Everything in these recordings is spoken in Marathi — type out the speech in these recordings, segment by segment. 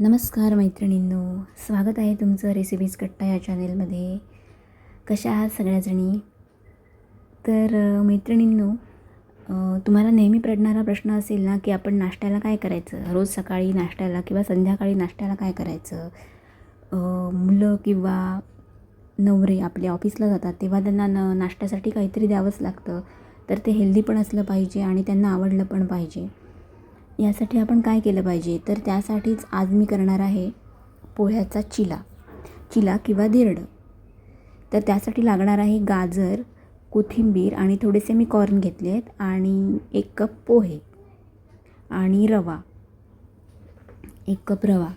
नमस्कार मैत्रिणींनो स्वागत आहे तुमचं रेसिपीज कट्टा या चॅनेलमध्ये कशा आहात सगळ्याजणी? तर मैत्रिणींनो तुम्हाला नेहमी पडणारा प्रश्न असेल ना की आपण नाश्त्याला काय करायचं? रोज सकाळी नाश्त्याला किंवा संध्याकाळी नाश्त्याला काय करायचं? मुलं किंवा नवरे आपले ऑफिसला जातात तेव्हा त्यांना न नाश्त्यासाठी काहीतरी द्यावंच लागतं. तर ते हेल्दी पण असलं पाहिजे आणि त्यांना आवडलं पण पाहिजे. यासाठी आपण काय केलं पाहिजे? तर त्यासाठीच आज मी करणार आहे पोह्याचा चिला. चिला किंवा धिरडं. तर त्यासाठी लागणार आहे गाजर कोथिंबीर आणि थोडेसे मी कॉर्न घेतले आहेत आणि एक कप पोहे आणि रवा. एक कप रवा.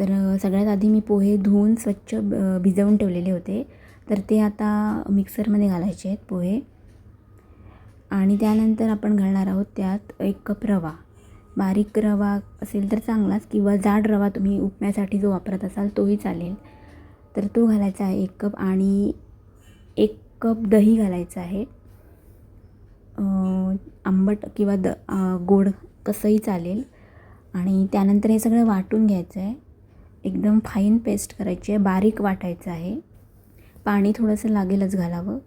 तर सगळ्यात आधी मी पोहे धुवून स्वच्छ भिजवून ठेवलेले होते. तर ते आता मिक्सरमध्ये घालायचे आहेत पोहे. आणि त्यानंतर आपण घालणार आहोत त्यात एक कप रवा. बारीक रवा असेल तर चांगलाच किंवा जाड रवा तुम्ही उपम्यासाठी जो वापरत असाल तोही चालेल. तर तो घालायचा आहे एक कप आणि एक कप दही घालायचं आहे. आंबट किंवा द गोड कसंही चालेल. आणि त्यानंतर हे सगळं वाटून घ्यायचं आहे. एकदम फाईन पेस्ट करायची आहे बारीक वाटायचं आहे. पाणी थोडंसं लागेलच घालावं.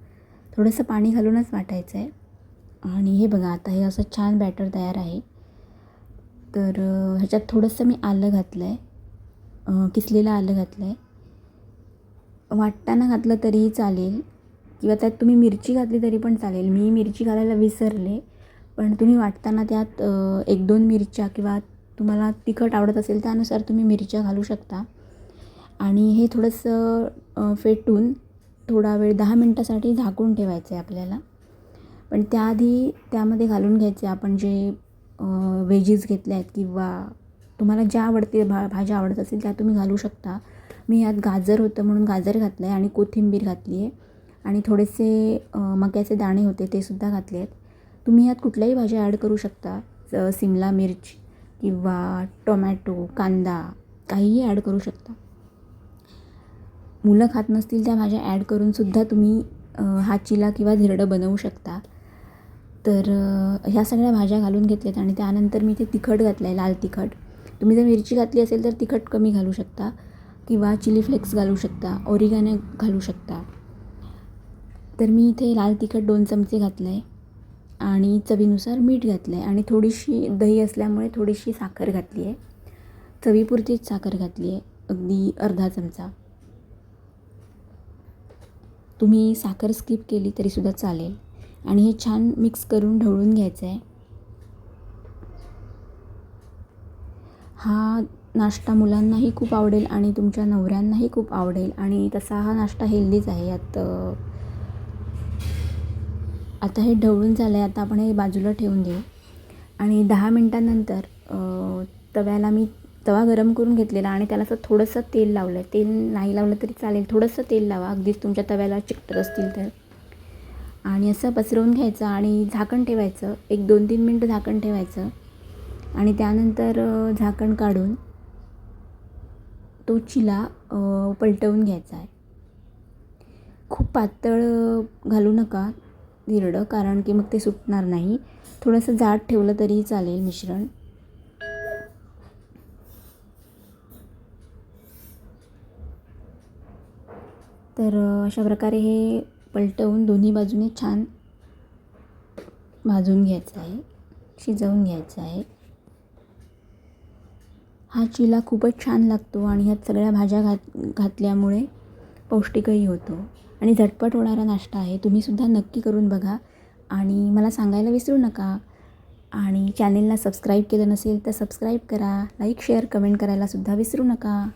थोडंसं पाणी घालूनच वाटायचं आहे. आणि हे बघा आता हे असं छान बॅटर तयार आहे. तर ह्याच्यात थोडंसं मी आलं घातलं आहे किसलेलं आलं घातलं आहे वाटताना घातलं तरीही चालेल. किंवा त्यात तुम्ही मिरची घातली तरी पण चालेल. मी मिरची घालायला विसरले. पण तुम्ही वाटताना त्यात एक दोन मिरच्या किंवा तुम्हाला तिखट आवडत असेल त्यानुसार तुम्ही मिरच्या घालू शकता. आणि हे थोडंसं फेटून थोडा वेळ दहा मिनटासाठी झाकून ठेवायचं आहे आपल्याला. पण त्याआधी त्यामध्ये घालून घ्यायचे आपण जे वेजीज घेतल्या आहेत किंवा तुम्हाला ज्या आवडतील भा भाज्या आवडत असेल त्या तुम्ही घालू शकता. मी यात गाजर होतं म्हणून गाजर घातलं आहे आणि कोथिंबीर घातली आहे आणि थोडेसे मक्याचे दाणे होते ते सुद्धा घातले आहेत तुम्ही यात कुठल्याही भाज्या ॲड करू शकता. सिमला मिर्च किंवा टोमॅटो कांदा काहीही ॲड करू शकता. मुलं खात नसतील त्या भाज्या ॲड करूनसुद्धा तुम्ही हा चिला किंवा धिरडं बनवू शकता. तर ह्या सगळ्या भाज्या घालून घेतल्यात आणि त्यानंतर मी ते तिखट घातलं आहे लाल तिखट. तुम्ही जर मिरची घातली असेल तर तिखट कमी घालू शकता किंवा चिली फ्लेक्स घालू शकता ओरिगाने घालू शकता. तर मी इथे लाल तिखट दोन चमचे घातलं आहे आणि चवीनुसार मीठ घातलं आहे आणि थोडीशी दही असल्यामुळे थोडीशी साखर घातली आहे चवीपुरतीच साखर घातली आहे अगदी अर्धा चमचा. तुम्ही साखर स्किप केली तरीसुद्धा चालेल. आणि हे छान मिक्स करून ढवळून घ्यायचं आहे. हा नाश्ता मुलांनाही खूप आवडेल आणि तुमच्या नवऱ्यांनाही खूप आवडेल आणि तसा हा नाश्ता हेल्दीच आहे. यात आता हे ढवळून झालं आहे आता आपण हे बाजूला ठेवून देऊ. आणि दहा मिनटानंतर तव्याला मी तवा गरम करून घेतलेला आणि त्याला असं थोडंसं तेल लावलं आहे तेल नाही लावलं तरी चालेल. थोडंसं तेल लावा. अगदीच तुमच्या तव्याला चिकटत असतील तर. आणि असं पसरवून घ्यायचं आणि झाकण ठेवायचं. एक दोन तीन मिनटं झाकण ठेवायचं. आणि त्यानंतर झाकण काढून तो चिला पलटवून घ्यायचा आहे. खूप पातळ घालू नका धिरडं कारण की मग ते सुटणार नाही. थोडंसं जाड ठेवलं तरीही चालेल मिश्रण. तर अशा प्रकारे हे पलटवून दोन्ही बाजूने छान भाजून घ्यायचं आहे. शिजवून घ्यायचं आहे. हा चिला खूपच छान लागतो आणि ह्यात सगळ्या भाज्या घात घातल्यामुळे पौष्टिकही होतो. आणि झटपट होणारा नाश्ता आहे. तुम्हीसुद्धा नक्की करून बघा. आणि मला सांगायला विसरू नका. आणि चॅनेलला सबस्क्राईब केलं नसेल तर सबस्क्राईब करा. लाईक शेअर कमेंट करायलासुद्धा विसरू नका.